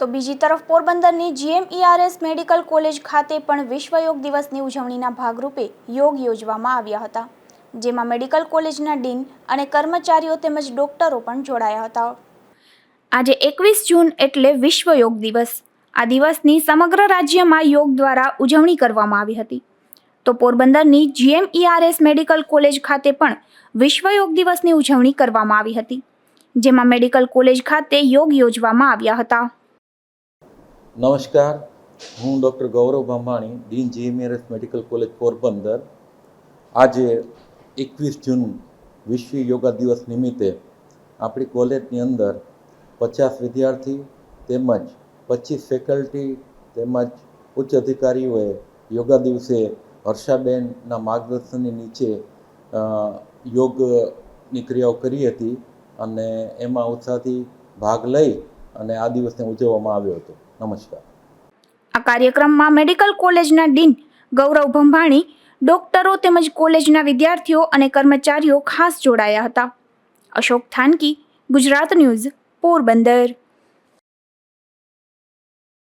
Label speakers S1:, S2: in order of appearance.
S1: તો બીજી તરફ પોરબંદરની જીએમઈઆરએસ મેડિકલ કોલેજ ખાતે પણ વિશ્વ યોગ દિવસની ઉજવણીના ભાગરૂપે યોગ યોજવામાં આવ્યા હતા, જેમાં મેડિકલ કોલેજના ડીન અને કર્મચારીઓ તેમજ ડોક્ટરો પણ જોડાયા હતા. આજે એકવીસ જૂન એટલે વિશ્વ યોગ દિવસ. આ દિવસની સમગ્ર રાજ્યમાં યોગ દ્વારા ઉજવણી કરવામાં આવી હતી. તો પોરબંદરની જીએમઈઆરએસ મેડિકલ કોલેજ ખાતે પણ વિશ્વ યોગ દિવસની ઉજવણી કરવામાં આવી હતી, જેમાં મેડિકલ કોલેજ ખાતે યોગ યોજવામાં આવ્યા હતા.
S2: નમસ્કાર. હું doctor Gaurav Bhambhani dean GMRS medical college Porbandar. આજે એકવીસ જૂન વિશ્વ યોગા દિવસ નિમિત્તે આપણી કોલેજની અંદર પચાસ વિદ્યાર્થી તેમજ પચીસ ફેકલ્ટી તેમજ ઉચ્ચ અધિકારીઓએ યોગા દિવસે હર્ષાબેનના માર્ગદર્શનની નીચે યોગની ક્રિયાઓ કરી હતી અને એમાં ઉત્સાહથી ભાગ લઈ અને આ દિવસને ઉજવવામાં આવ્યો હતો. નમસ્કાર.
S1: આ કાર્યક્રમમાં મેડિકલ કોલેજના ડીન ગૌરવ ભંભાણી, ડોક્ટરો તેમજ કોલેજના વિદ્યાર્થીઓ અને કર્મચારીઓ ખાસ જોડાયા હતા. અશોક થાનકી, ગુજરાત ન્યૂઝ, પોરબંદર.